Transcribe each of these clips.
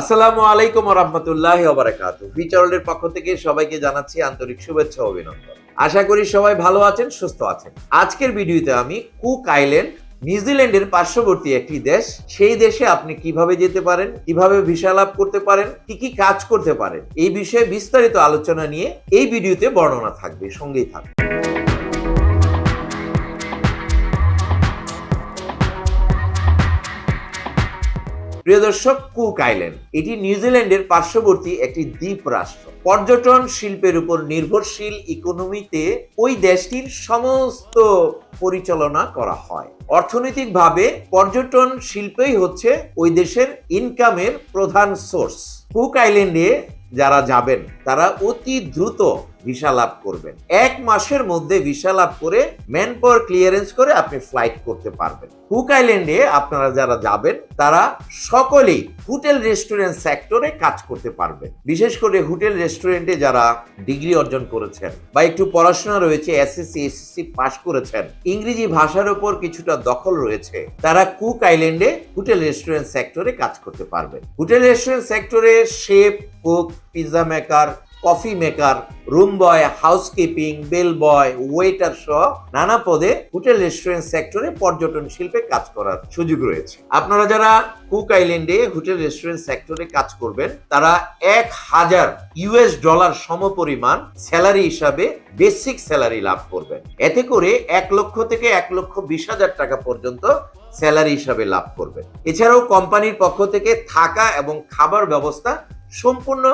আসসালামু আলাইকুম রহমতুল্লাহ ওবরাকাত ফিচারলের পক্ষ থেকে সবাইকে জানাচ্ছি আন্তরিক শুভেচ্ছা অভিনন্দন। আশা করি সবাই ভালো আছেন, সুস্থ আছেন। আজকের ভিডিওতে আমি কুক আইল্যান্ড, নিউজিল্যান্ডের পার্শ্ববর্তী একটি দেশ। সেই দেশে আপনি কীভাবে যেতে পারেন, কীভাবে ভিসা লাভ করতে পারেন, কি কি কাজ করতে পারেন, এই বিষয়ে বিস্তারিত আলোচনা নিয়ে এই ভিডিওতে বর্ণনা থাকবে, সঙ্গেই থাকবে প্রিয় দর্শক, কুক আইল্যান্ড। এটি নিউজিল্যান্ডের পার্শ্ববর্তী একটি দ্বীপ রাষ্ট্র। পর্যটন শিল্পের উপর নির্ভরশীল ইকোনমিতে ওই দেশটির সমস্ত পরিচালনা করা হয়। অর্থনৈতিকভাবে পর্যটন শিল্পই হচ্ছে ওই দেশের ইনকামের প্রধান সোর্স কুক আইল্যান্ডে যারা যাবেন, তারা অতি দ্রুত ভিসা লাভ করবেন। এক মাসের মধ্যে ভিসা লাভ করে ম্যান পাওয়ার ক্লিয়ারেন্স করে আপনি ফ্লাইট করতে পারবেন। কুক আইল্যান্ডে আপনারা যারা যাবেন, তারা সকলেই হোটেল রেস্টুরেন্ট সেক্টরে কাজ করতে পারবেন। বিশেষ করে হোটেল রেস্টুরেন্টে যারা ডিগ্রি অর্জন করেছেন বা একটু পড়াশোনা রয়েছে এসএসসি এসএসসি পাশ করেছেন, ইংরেজি ভাষার উপর কিছুটা দখল রয়েছে, তারা কুক আইল্যান্ডে হোটেল রেস্টুরেন্ট সেক্টরে কাজ করতে পারবেন। হোটেল রেস্টুরেন্ট সেক্টরে chef, cook pizza maker coffee maker, room boy, housekeeping, bell boy, waiter সহ নানা পদে হোটেল রেস্টুরেন্ট সেক্টরে পর্যটন শিল্পে কাজ করার সুযোগ রয়েছে। আপনারা যারা কুক আইল্যান্ডে হোটেল রেস্টুরেন্ট সেক্টরে কাজ করবেন, তারা এক হাজার ইউএস ডলার সমপরিমাণ স্যালারি হিসাবে বেসিক স্যালারি লাভ করবেন। এতে করে এক লক্ষ থেকে এক লক্ষ বিশ হাজার টাকা পর্যন্ত স্যালারি হিসাবে লাভ করবেন। এছাড়াও কোম্পানির পক্ষ থেকে থাকা এবং খাবার ব্যবস্থা সম্পূর্ণ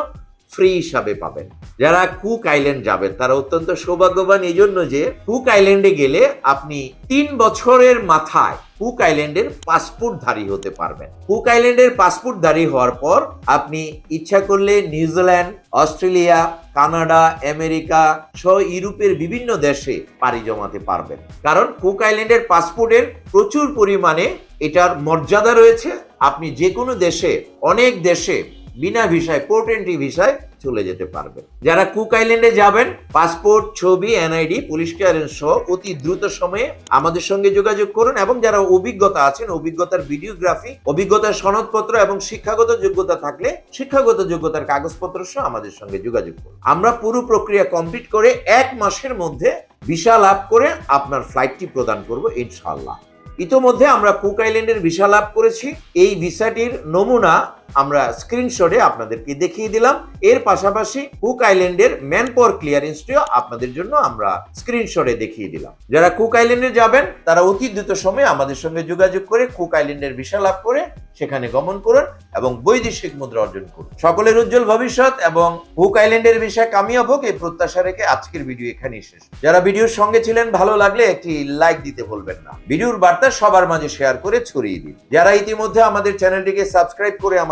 ফ্রি হিসাবে পাবেন। যারা কুক আইল্যান্ড যাবেন, তারা অত্যন্ত সৌভাগ্যবান এই জন্য যে কুক আইল্যান্ডে গেলে আপনি তিন বছরের মাথায় কুক আইল্যান্ডের পাসপোর্টধারী হতে পারবেন। কুক আইল্যান্ডের পাসপোর্টধারী হওয়ার পর আপনি ইচ্ছা করলে নিউজিল্যান্ড অস্ট্রেলিয়া, কানাডা, আমেরিকা সহ ইউরোপের বিভিন্ন দেশে পাড়ি জমাতে পারবেন। কারণ কুক আইল্যান্ডের পাসপোর্টের প্রচুর পরিমাণে এটার মর্যাদা রয়েছে। আপনি যে কোনো দেশে, অনেক দেশে বিনা ভিসায় পোর্ট এন্ট্রি ভিসায় চলে যেতে পারবেন যারা কুক আইল্যান্ডে যাবেন, পাসপোর্ট, ছবি, এনআইডি, পুলিশ ক্লিয়ারেন্স সহ অতি দ্রুত সময়ে আমাদের সঙ্গে যোগাযোগ করুন এবং যারা অভিজ্ঞতা আছেন, অভিজ্ঞতার ভিডিওগ্রাফি, অভিজ্ঞতার সনদপত্র এবং শিক্ষাগত যোগ্যতা থাকলে শিক্ষাগত যোগ্যতার কাগজপত্র সহ আমাদের সঙ্গে যোগাযোগ করুন। আমরা পুরো প্রক্রিয়া কমপ্লিট করে এক মাসের মধ্যে ভিসা লাভ করে আপনার ফ্লাইটটি প্রদান করব ইনশাআল্লাহ। ইতোমধ্যে আমরা কুক আইল্যান্ডের ভিসা লাভ করেছি। এই ভিসাটির নমুনা আমরা স্ক্রিনশটে আপনাদেরকে দেখিয়ে দিলাম। এর পাশাপাশি কুক আইল্যান্ডের ম্যান পাওয়ার ক্লিয়ারেন্সটিও আপনাদের জন্য আমরা স্ক্রিনশটে দেখিয়ে দিলাম। যারা কুক আইল্যান্ডে যাবেন, তারা অতি দ্রুত সময়ে আমাদের সঙ্গে যোগাযোগ করে কুক আইল্যান্ডের ভিসা লাভ করে সেখানে গমন করুন এবং বৈদেশিক মুদ্রা অর্জন করুন। সকলের উজ্জ্বল ভবিষ্যৎ এবং কুক আইল্যান্ডের ভিসা কামিয়াব হোক, এই প্রত্যাশা রেখে আজকের ভিডিও এখানেই শেষ। যারা ভিডিওর সঙ্গে ছিলেন, ভালো লাগলে একটি লাইক দিতে ভুলবেন না। ভিডিওর বার্তা সবার মাঝে শেয়ার করে ছড়িয়ে দিন। যারা ইতিমধ্যে আমাদের চ্যানেলটিকে সাবস্ক্রাইব করে